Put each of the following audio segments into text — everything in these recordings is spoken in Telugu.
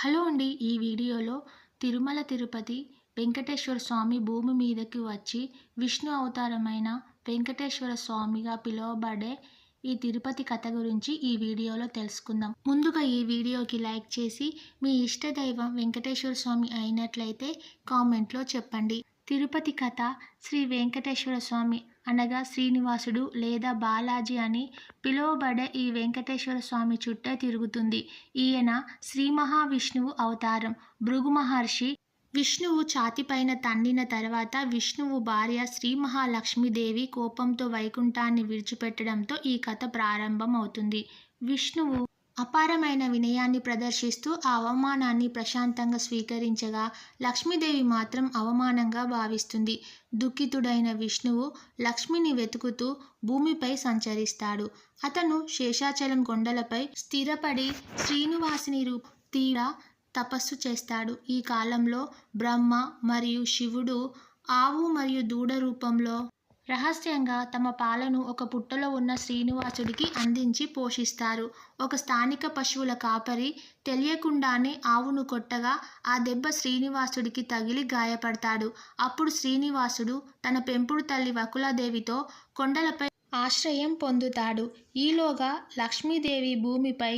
హలో అండి ఈ వీడియోలో తిరుమల తిరుపతి వెంకటేశ్వర స్వామి భూమి మీదకి వచ్చి విష్ణు అవతారమైన వెంకటేశ్వర స్వామిగా పిలువబడే ఈ తిరుపతి కథ గురించి ఈ వీడియోలో తెలుసుకుందాం. ముందుగా ఈ వీడియోకి లైక్ చేసి మీ ఇష్ట దైవం వెంకటేశ్వర స్వామి అయినట్లయితే కామెంట్లో చెప్పండి. తిరుపతి కథ శ్రీ వెంకటేశ్వర స్వామి అనగా శ్రీనివాసుడు లేదా బాలాజీ అని పిలువబడే ఈ వెంకటేశ్వర స్వామి చుట్టే తిరుగుతుంది. ఈయన శ్రీ మహావిష్ణువు అవతారం. భృగు మహర్షి విష్ణువు ఛాతిపైన తన్నిన తర్వాత విష్ణువు భార్య శ్రీ మహాలక్ష్మీదేవి కోపంతో వైకుంఠాన్ని విడిచిపెట్టడంతో ఈ కథ ప్రారంభం అవుతుంది విష్ణువు అపారమైన వినయాన్ని ప్రదర్శిస్తూ ఆ అవమానాన్ని ప్రశాంతంగా స్వీకరించగా లక్ష్మీదేవి మాత్రం అవమానంగా భావిస్తుంది. దుఃఖితుడైన విష్ణువు లక్ష్మిని వెతుకుతూ భూమిపై సంచరిస్తాడు. అతను శేషాచలం కొండలపై స్థిరపడి శ్రీనివాసిని రూ తీరా తపస్సు చేస్తాడు. ఈ కాలంలో బ్రహ్మ మరియు శివుడు ఆవు మరియు దూడ రూపంలో రహస్యంగా తమ పాలను ఒక పుట్టలో ఉన్న శ్రీనివాసుడికి అందించి పోషిస్తారు. ఒక స్థానిక పశువుల కాపరి తెలియకుండానే ఆవును కొట్టగా ఆ దెబ్బ శ్రీనివాసుడికి తగిలి గాయపడతాడు. అప్పుడు శ్రీనివాసుడు తన పెంపుడు తల్లి వకులాదేవితో కొండలపై ఆశ్రయం పొందుతాడు. ఈలోగా లక్ష్మీదేవి భూమిపై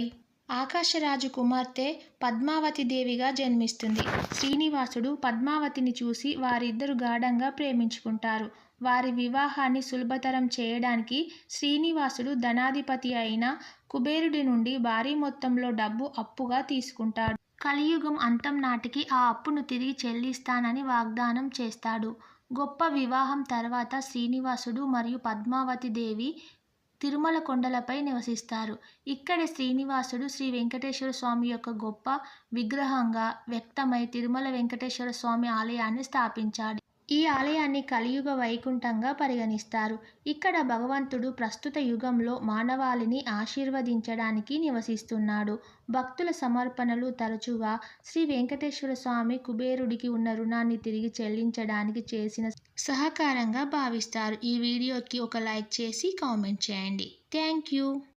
ఆకాశరాజు కుమార్తె పద్మావతి దేవిగా జన్మిస్తుంది. శ్రీనివాసుడు పద్మావతిని చూసి వారిద్దరు గాఢంగా ప్రేమించుకుంటారు. వారి వివాహాన్ని సులభతరం చేయడానికి శ్రీనివాసుడు ధనాధిపతి అయిన కుబేరుడి నుండి భారీ మొత్తంలో డబ్బు అప్పుగా తీసుకుంటాడు. కలియుగం అంతం నాటికి ఆ అప్పును తిరిగి చెల్లిస్తానని వాగ్దానం చేస్తాడు. గొప్ప వివాహం తర్వాత శ్రీనివాసుడు మరియు పద్మావతి దేవి తిరుమల కొండలపై నివసిస్తారు. ఇక్కడే శ్రీనివాసుడు శ్రీ వెంకటేశ్వర స్వామి యొక్క గొప్ప విగ్రహంగా వ్యక్తమై తిరుమల వెంకటేశ్వర స్వామి ఆలయాన్ని స్థాపించాడు. ఈ ఆలయాన్ని కలియుగ వైకుంఠంగా పరిగణిస్తారు. ఇక్కడ భగవంతుడు ప్రస్తుత యుగంలో మానవాళిని ఆశీర్వదించడానికి నివసిస్తున్నాడు. భక్తుల సమర్పణలు తరచుగా శ్రీ వెంకటేశ్వర స్వామి కుబేరుడికి ఉన్న రుణాన్ని తిరిగి చెల్లించడానికి చేసిన సహకారంగా భావిస్తారు. ఈ వీడియోకి ఒక లైక్ చేసి కామెంట్ చేయండి. Thank you.